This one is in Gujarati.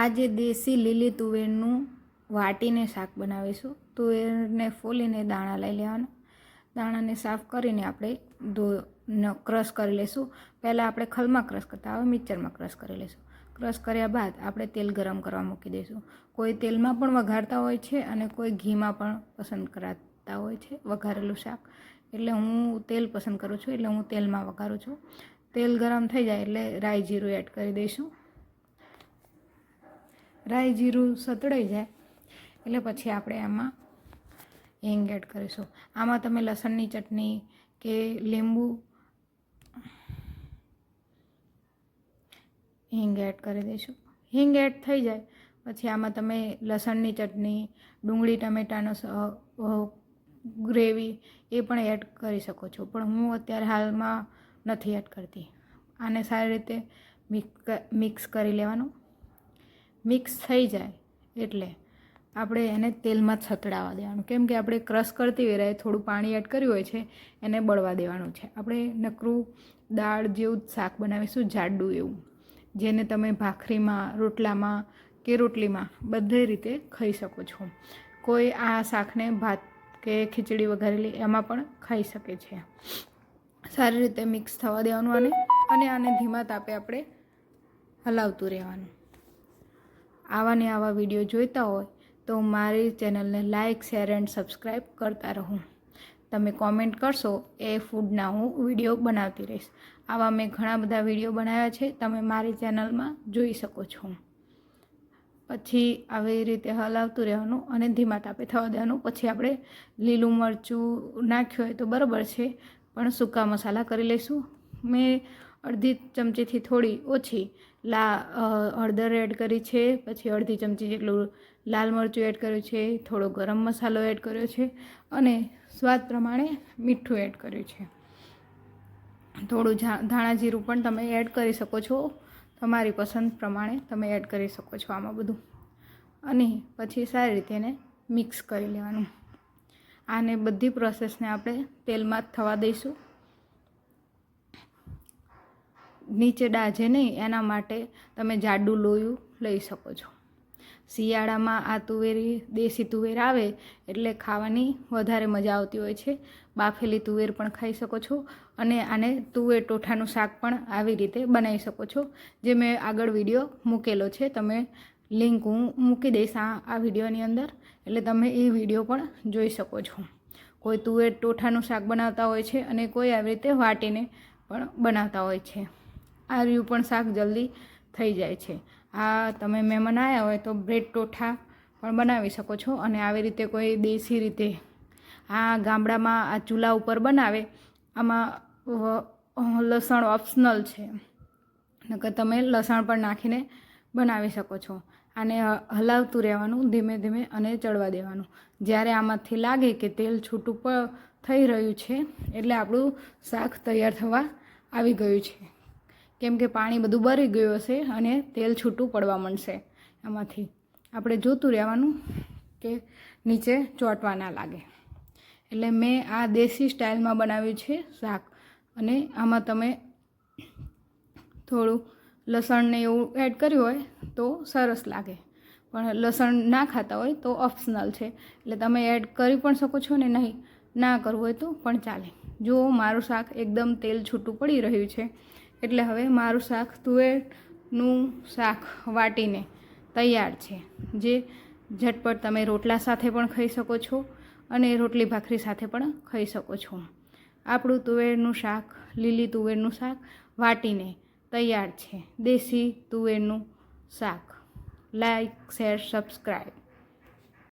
આજે દેશી લીલી તુવેરનું વાટીને શાક બનાવીશું. તુવેરને ફોલીને દાણા લઈ લેવાના. દાણાને સાફ કરીને આપણે ધો ક્રશ કરી લઈશું પહેલાં આપણે ખલમાં ક્રશ કરતા હવે મિક્સરમાં ક્રશ કરી લઈશું ક્રશ કર્યા બાદ આપણે તેલ ગરમ કરવા મૂકી દઈશું કોઈ તેલમાં પણ વઘારતા હોય છે અને કોઈ ઘીમાં પણ પસંદ કરાતા હોય છે, વઘારેલું શાક. એટલે હું તેલ પસંદ કરું છું, એટલે હું તેલમાં વઘારું છું. તેલ ગરમ થઈ જાય એટલે રાઈ જીરું એડ કરી દઈશું. રાઈ જીરું સતળાઈ જાય, એટલે પછી આપણે આમાં હિંગ એડ કરીશું. આમાં તમે લસણની ચટણી કે લીંબુ હિંગ એડ કરી દઈશું. હિંગ એડ થઈ જાય, પછી આમાં તમે લસણની ચટણી, ડુંગળી, ટમેટાનો ગ્રેવી એ પણ એડ કરી શકો છો. પણ હું અત્યારે હાલમાં નથી એડ કરતી. આને સારી રીતે મિક્સ કરી લેવાનું. મિક્સ થઈ જાય એટલે આપણે એને તેલમાં છતડાવવા દેવાનું. કેમ કે આપણે ક્રશ કરતી વેરાએ થોડું પાણી એડ કર્યું હોય છે, એને બળવા દેવાનું છે. આપણે નકરું દાળ જેવું શાક બનાવીશું, જાડું એવું, જેને તમે ભાખરીમાં, રોટલામાં કે રોટલીમાં બધી રીતે ખાઈ શકો છો. કોઈ આ શાકને ભાત કે ખીચડી વઘારેલી એમાં પણ ખાઈ શકે છે. સારી રીતે મિક્સ થવા દેવાનું આને, અને આને ધીમા તાપે આપણે હલાવતું રહેવાનું. આવા ને આવા વીડિયો જોઈતા હોય, તો મારી ચેનલને લાઇક શેર એન્ડ સબસ્ક્રાઈબ કરતા રહો. તમે કોમેન્ટ કરશો, એ ફૂડના હું વીડિયો બનાવતી રહીશ. આવા મેં ઘણા બધા વીડિયો બનાવ્યા છે, તમે મારી ચેનલમાં જોઈ શકો છો. પછી આવી રીતે હલાવતું રહેવાનું અને ધીમા તાપે થવા દેવાનું. પછી આપણે લીલું મરચું નાખ્યું હોય તો બરાબર છે, પણ સૂકા મસાલા કરી લઈશું. મેં અડધી ચમચીથી થોડી ઓછી લા હળદર એડ કરી છે, પછી અડધી ચમચી જેટલું લાલ મરચું એડ કર્યું છે, થોડો ગરમ મસાલો એડ કર્યો છે અને સ્વાદ પ્રમાણે મીઠું એડ કર્યું છે. થોડું ધાણા જીરું પણ તમે એડ કરી શકો છો, તમારી પસંદ પ્રમાણે તમે એડ કરી શકો છો આમાં બધું. અને પછી સારી રીતે એને મિક્સ કરી લેવાનું. આને બધી પ્રોસેસને આપણે તેલમાં જ થવા દઈશું. નીચે ડાજે નહીં, એના માટે તમે જાડું લોયું લઈ શકો છો. શિયાળામાં આ તુવેરી, દેશી તુવેર આવે એટલે ખાવાની વધારે મજા આવતી હોય છે. બાફેલી તુવેર પણ ખાઈ શકો છો અને આને તુવેર ટોઠાનું શાક પણ આવી રીતે બનાવી શકો છો. જે મેં આગળ વીડિયો મૂકેલો છે, તમે લિંક હું મૂકી દઈશ આ આ વિડીયોની અંદર. એટલે તમે એ વીડિયો પણ જોઈ શકો છો. કોઈ તુવેર ટોઠાનું શાક બનાવતા હોય છે અને કોઈ આવી રીતે વાટીને પણ બનાવતા હોય છે. આ રહ્યું પણ શાક જલ્દી થઈ જાય છે. આ તમે મહેમાન આવ્યા હોય તો બ્રેડ ટોઠા પણ બનાવી શકો છો અને આવી રીતે કોઈ દેશી રીતે આ ગામડામાં આ ચૂલા ઉપર બનાવે, આમાં લસણ ઓપ્શનલ છે. નકર તમે લસણ પણ નાખીને બનાવી શકો છો. આને હલાવતું રહેવાનું, ધીમે ધીમે અને ચડવા દેવાનું. જ્યારે આમાંથી લાગે કે તેલ છૂટું પણ થઈ રહ્યું છે, એટલે આપણું શાક તૈયાર થવા આવી ગયું છે. કેમ કે પાણી બધું બળી ગયું હશે અને તેલ છૂટું પડવા માંડશે. એમાંથી આપણે જોતું રહેવાનું કે નીચે ચોંટવા ના લાગે. એટલે મેં આ દેશી સ્ટાઇલમાં બનાવ્યું છે શાક. અને આમાં તમે થોડું લસણને એવું એડ કર્યું હોય તો સરસ લાગે. પણ લસણ ના ખાતા હોય તો ઓપ્શનલ છે. એટલે તમે એડ કરી પણ શકો છો ને નહીં, ના કરવું હોય તો પણ ચાલે. જો મારું શાક એકદમ તેલ છૂટું પડી રહ્યું છે. એટલે હવે મારું શાક તુવેરનું શાક વાટીને તૈયાર છે. જે ઝટપટ તમે રોટલા સાથે પણ ખાઈ શકો છો અને રોટલી ભાખરી સાથે પણ ખાઈ શકો છો. આપણું તુવેરનું શાક, લીલી તુવેરનું શાક વાટીને તૈયાર છે. દેશી તુવેરનું શાક. Like share subscribe